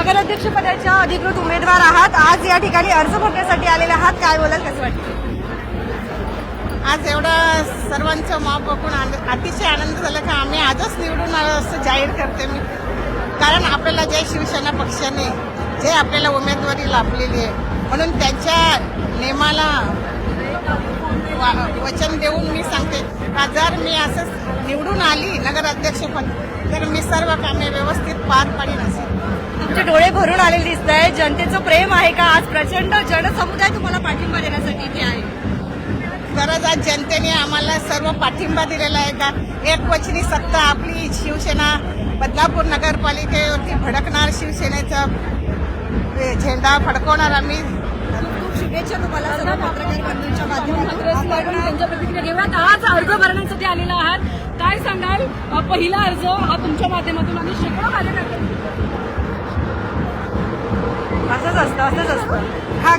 नगराध्यक्षपदाच्या अधिकृत उमेदवार आहात. आज या ठिकाणी अर्ज भरण्यासाठी आलेले आहात. काय बोलाल कसं वाटतं? आज एवढं सर्वांचं माप बघून अतिशय आनंद झाला का आम्ही आजच निवडून आलो असं जाहीर करते मी. कारण आपल्याला जे शिवसेना पक्षाने जे आपल्याला उमेदवारी लाभलेली आहे म्हणून त्यांच्या नेमाला वचन देऊन मी सांगते का जर मी असंच निवडून आली नगराध्यक्षपद तर मी सर्व कामे व्यवस्थित पार पाडीन असेल तुमचे डोळे भरून आलेले दिसत आहे जनतेचं प्रेम आहे का आज प्रचंड जनसमुदाय तुम्हाला पाठिंबा देण्यासाठी इथे आहे खरंच आज जनतेने आम्हाला सर्व पाठिंबा दिलेला आहे का एकवचनी सत्ता आपली शिवसेना बदलापूर नगरपालिकेवरती भडकणार शिवसेनेचा झेंडा फडकवणार आम्ही खूप शुभेच्छा तुम्हाला सर्व पत्रकार बंधूंच्या काँग्रेस मॅडम माध्यमातून त्यांच्या प्रतिक्रिया घेऊयात आज अर्ज भरण्यासाठी आलेला आहात काय सांगाल पहिला अर्ज हा तुमच्या माध्यमातून आणि शेकडो कार्यकर्ते असतं असंच असतं. हा